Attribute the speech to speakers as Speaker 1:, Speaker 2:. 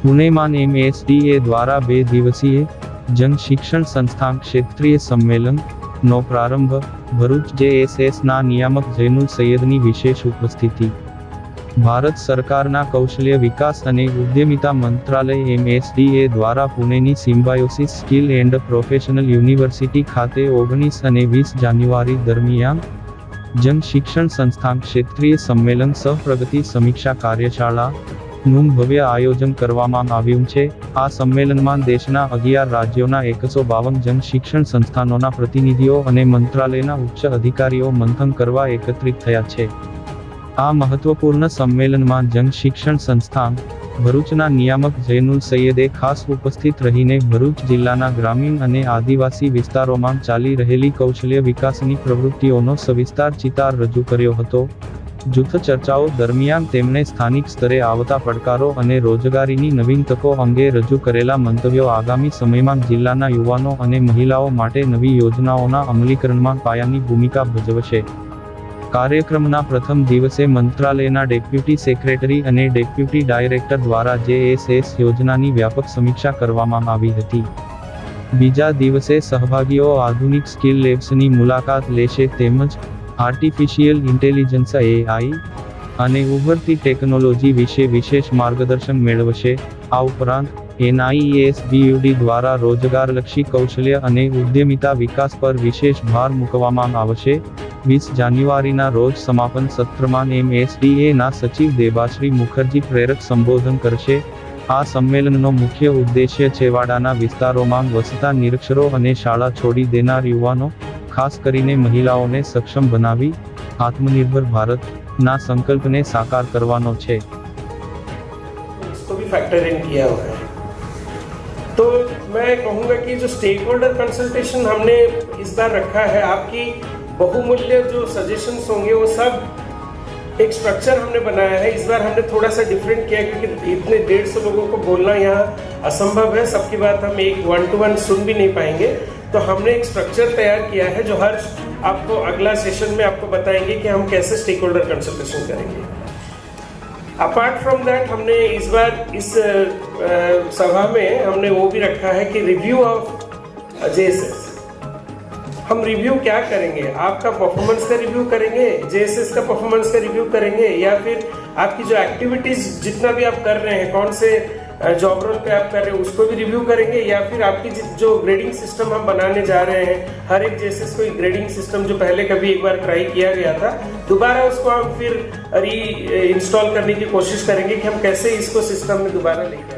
Speaker 1: પુણેમાં એમએસડીએ દ્વારા બે દિવસીય જન શિક્ષણ સંસ્થાન ક્ષેત્રીય સંમેલન નો પ્રારંભ ભરૂચ જેએસએસના નિયામક જૈનુલ સૈયદની વિશેષ ઉપસ્થિતિ. ભારત સરકારના કૌશલ્ય વિકાસ અને ઉદ્યમિતા મંત્રાલય એમએસડીએ દ્વારા પુણેની Symbiosis skill and professional university ખાતે ઓગણીસ અને વીસ જાન્યુઆરી દરમિયાન જન શિક્ષણ સંસ્થાન ક્ષેત્રીય સંમેલન સહપ્રગતિ સમીક્ષા કાર્યશાળા નું ભવ્ય આયોજન કરવામાં આવ્યું છે. આ સંમેલનમાં દેશના અગિયાર રાજ્યોના એકસો બાવન જન શિક્ષણ સંસ્થાનોના પ્રતિનિધિઓ અને મંત્રાલયના ઉચ્ચ અધિકારીઓ મંથન કરવા એકત્રિત થયા છે. આ મહત્વપૂર્ણ સંમેલનમાં જન શિક્ષણ સંસ્થાન, ભરૂચના નિયામક જૈનુલ સૈયદે ખાસ ઉપસ્થિત રહીને ભરૂચ જિલ્લાના ગ્રામીણ અને આદિવાસી વિસ્તારોમાં ચાલી રહેલી કૌશલ્ય વિકાસની પ્રવૃત્તિઓનો સવિસ્તાર ચિતાર રજૂ કર્યો હતો. જૂથ ચર્ચાઓ દરમિયાન તેમણે સ્થાનિક સ્તરે આવતા પડકારો અને રોજગારીની નવીન તકો અંગે રજૂ કરેલા મંતવ્યો આગામી સમયમાં જિલ્લાના યુવાનો અને મહિલાઓ માટે નવી યોજનાઓના અમલીકરણમાં પાયાની ભૂમિકા ભજવશે. કાર્યક્રમના પ્રથમ દિવસે મંત્રાલયના ડેપ્યુટી સેક્રેટરી અને ડેપ્યુટી ડાયરેક્ટર દ્વારા જેએસએસ યોજનાની વ્યાપક સમીક્ષા કરવામાં આવી હતી. બીજા દિવસે સહભાગીઓ આધુનિક સ્કિલ લેબ્સની મુલાકાત લેશે તેમજ આર્ટિફિશિયલ ઇન્ટેલિજન્સ એઆઈ અને ઉભરતી ટેકનોલોજી વિશે વિશેષ માર્ગદર્શન મેળવશે. આ ઉપરાંત એનઆઈએસ બીયુડી દ્વારા રોજગારલક્ષી કૌશલ્ય અને ઉદ્યમિતા વિકાસ પર વિશેષ ભાર મૂકવામાં આવશે. વીસ જાન્યુઆરીના રોજ સમાપન સત્રમાં એમએસડીએના સચિવ દેબાશ્રી મુખર્જી પ્રેરક સંબોધન કરશે. આ સંમેલનનો મુખ્ય ઉદ્દેશ્ય છેવાડાના વિસ્તારોમાં વસતા નિરક્ષરો અને શાળા છોડી દેનાર યુવાનો ખાસ કરીને મહિલાઓને સક્ષમ બનાવી આત્મનિર્ભર ભારતના સંકલ્પને સાકાર કરવાનો છે
Speaker 2: इसको भी फैक्टर इन किया हुआ है तो मैं कहूँगा कि जो स्टेक होल्डर कंसल्टेशन हमने इस बार रखा है आपकी बहुमूल्य जो सजेशंस होंगे वो सब एक स्ट्रक्चर हमने बनाया है इस बार हमने थोड़ा सा डिफरेंट किया क्योंकि इतने डेढ़ सौ लोगों को बोलना यहाँ असंभव है सबकी बात हम एक वन टू वन सुन भी नहीं पाएंगे तो हमने एक स्ट्रक्चर तैयार किया है जो हर आपको अगला सेशन में आपको बताएँगे कि हम कैसे स्टेक होल्डर कंसल्टेशन करेंगे। अपार्ट फ्रॉम दैट हमने इस बार इस सभा में हमने वो भी रखा है कि रिव्यू ऑफ़ जेएसएस हम रिव्यू क्या करेंगे? आपका परफॉर्मेंस का रिव्यू करेंगे? जेएसएस का परफॉर्मेंस का रिव्यू करेंगे? या फिर आपकी जो एक्टिविटीज़ जितना भी आप कर रहे हैं, कौन से जॉब रोल पे आप कर रहे हो, उसको भी रिव्यू करेंगे या फिर आपकी जिस जो ग्रेडिंग सिस्टम हम बनाने जा रहे हैं, हर एक जैसे को ग्रेडिंग सिस्टम जो पहले कभी एक बार ट्राई किया गया था, दोबारा उसको हम फिर री इंस्टॉल करने की कोशिश करेंगे कि हम कैसे इसको सिस्टम में दोबारा लेके आए।